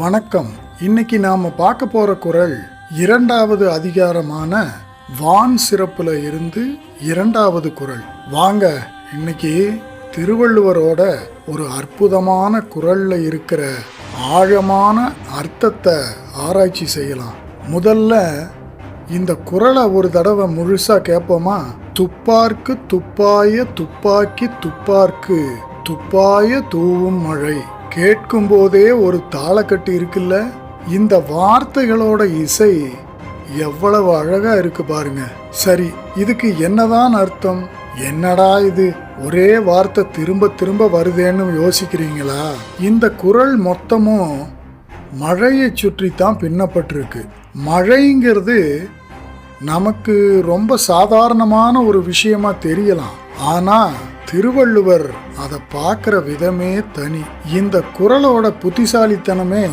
வணக்கம். இன்னைக்கு நாம பார்க்க போற குறள் இரண்டாவது அதிகாரமான வான் சிறப்புல இருந்து இரண்டாவது குறள் வாங்க இன்னைக்கு திருவள்ளுவரோட ஒரு அற்புதமான குறள்ல இருக்கிற ஆழமான அர்த்தத்தை ஆராய்ச்சி செய்யலாம். முதல்ல இந்த குறளை ஒரு தடவை முழுசா கேட்போமா துப்பார்க்கு துப்பாய துப்பாக்கி துப்பார்க்கு துப்பாய தூவும் மழை. கேட்கும் போதே ஒரு தாளக்கட்டு இருக்குல்ல? இந்த வார்த்தைகளோட இசை எவ்வளவு அழகா இருக்கு பாருங்க. சரி இதுக்கு என்னதான் அர்த்தம்? என்னடா இது? ஒரே வார்த்தை திரும்ப திரும்ப வருதேன்னு யோசிக்கிறீங்களா? இந்த குறள் மொத்தமும் மழையை சுற்றி தான் பின்னப்பட்டிருக்கு. மழைங்கிறது நமக்கு ரொம்ப சாதாரணமான ஒரு விஷயமா தெரியலாம். ஆனால் திருவள்ளுவர் அதை பார்க்குற விதமே தனி. இந்த குறளோட புத்திசாலித்தனமே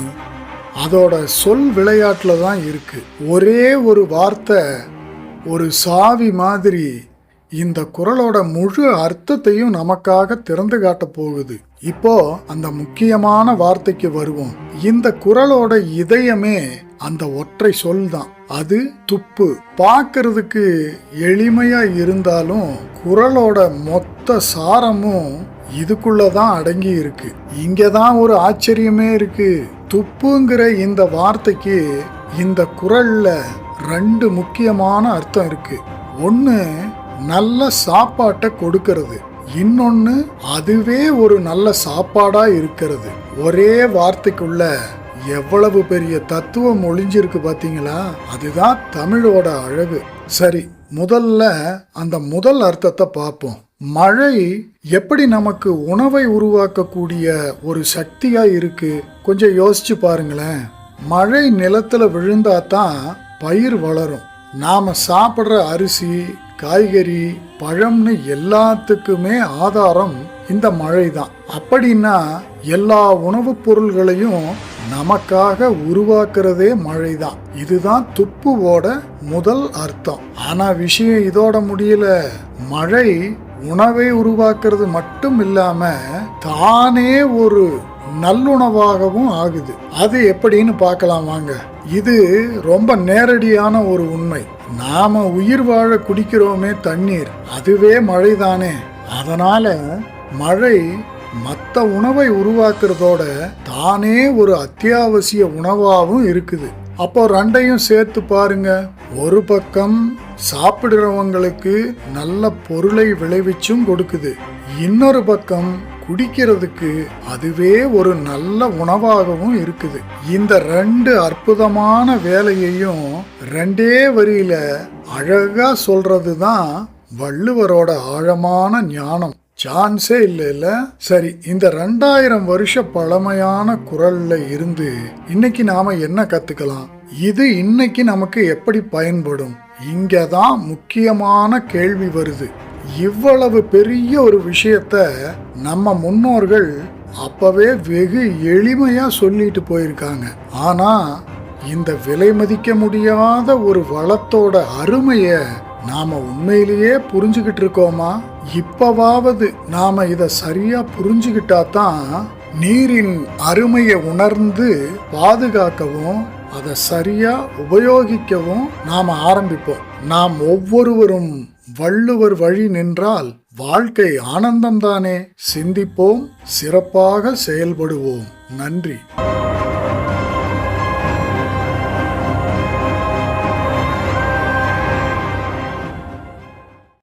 அதோட சொல் விளையாட்டில் தான் இருக்குது ஒரே ஒரு வார்த்தை ஒரு சாவி மாதிரி இந்த குரலோட முழு அர்த்தத்தையும் நமக்காக திறந்து காட்ட போகுது. இப்போ அந்த முக்கியமான வார்த்தைக்கு வருவோம். இந்த குரலோட இதயமே அந்த ஒற்றை சொல் தான் அது துப்பு. பார்க்கறதுக்கு எளிமையா இருந்தாலும் குறளோட மொத்த சாரமும் இதுக்குள்ளதான் அடங்கி இருக்கு. இங்கதான் ஒரு ஆச்சரியமே இருக்கு. துப்புங்கிற இந்த வார்த்தைக்கு இந்த குரல்ல ரெண்டு முக்கியமான அர்த்தம் இருக்கு. ஒன்று நல்ல சாப்பாட்டை கொடுக்கறது. இன்னொன்னு அதுவே ஒரு நல்ல சாப்பாடா இருக்கிறது. ஒரே வார்த்தைக்குள்ள எவ்வளவு பெரிய தத்துவம் ஒளிஞ்சிருக்கு பார்த்தீங்களா அதுதான் தமிழோட அழகு. சரி முதல்ல அந்த முதல் அர்த்தத்தை பார்ப்போம். மழை எப்படி நமக்கு உணவை உருவாக்கக்கூடிய ஒரு சக்தியா இருக்கு? கொஞ்சம் யோசிச்சு பாருங்களேன். மழை நிலத்துல விழுந்தா தான் பயிர் வளரும். நாம சாப்பிட்ற அரிசி காய்கறி பழம்னு எல்லாத்துக்குமே ஆதாரம் இந்த மழை தான் அப்படின்னா எல்லா உணவுப் பொருள்களையும் நமக்காக உருவாக்குறதே மழை தான் இதுதான் துப்புவோட முதல் அர்த்தம். ஆனா விஷயம் இதோட முடியல. மழை உணவை உருவாக்குறது மட்டும் இல்லாம தானே ஒரு நல்லுணவாகவும் ஆகுது. அது எப்படின்னு பார்க்கலாம் வாங்க. இது ரொம்ப நேரடியான ஒரு உண்மை. நாம உயிர் வாழ குடிக்கிறோமே தண்ணீர். அதுவே மழைதானே. அதனால மழை மற்ற உணவை உருவாக்குறதோட தானே ஒரு அத்தியாவசிய உணவாகவும் இருக்குது. அப்போ ரெண்டையும் சேர்த்து பாருங்க. ஒரு பக்கம் சாப்பிடுறவங்களுக்கு நல்ல பொருளை விளைவிச்சும் கொடுக்குது. இன்னொரு பக்கம் குடிக்கிறதுக்கு அதுவே ஒரு நல்ல உணவாகவும் இருக்குது. இந்த ரெண்டு அற்புதமான வேலையையும் ரெண்டே வரியில அழகா சொல்றது தான் வள்ளுவரோட ஆழமான ஞானம். சான்ஸே இல்லை இல்லை. சரி இந்த ரெண்டாயிரம் வருஷ பழமையான குரல்ல இருந்து இன்னைக்கு நாம என்ன கத்துக்கலாம்? இது இன்னைக்கு நமக்கு எப்படி பயன்படும்? இங்கே தான் முக்கியமான கேள்வி வருது. இவ்வளவு பெரிய ஒரு விஷயத்த நம்ம முன்னோர்கள் அப்பவே வெகு எளிமையா சொல்லிட்டு போயிருக்காங்க. ஆனா இந்த விலை மதிக்க முடியாத ஒரு வளத்தோட அருமையை நாம உண்மையிலேயே புரிஞ்சுக்கிட்டு இருக்கோமா? இப்பவாவது நாம இத சரியா புரிஞ்சுக்கிட்டா தான் நீரின் அருமையை உணர்ந்து பாதுகாக்கவும் அதை சரியா உபயோகிக்கவும் நாம ஆரம்பிப்போம். நாம் ஒவ்வொருவரும் வள்ளுவர் வழி நின்றால் வாழ்க்கை ஆனந்தம்தானே சிந்திப்போம் சிறப்பாக செயல்படுவோம். நன்றி.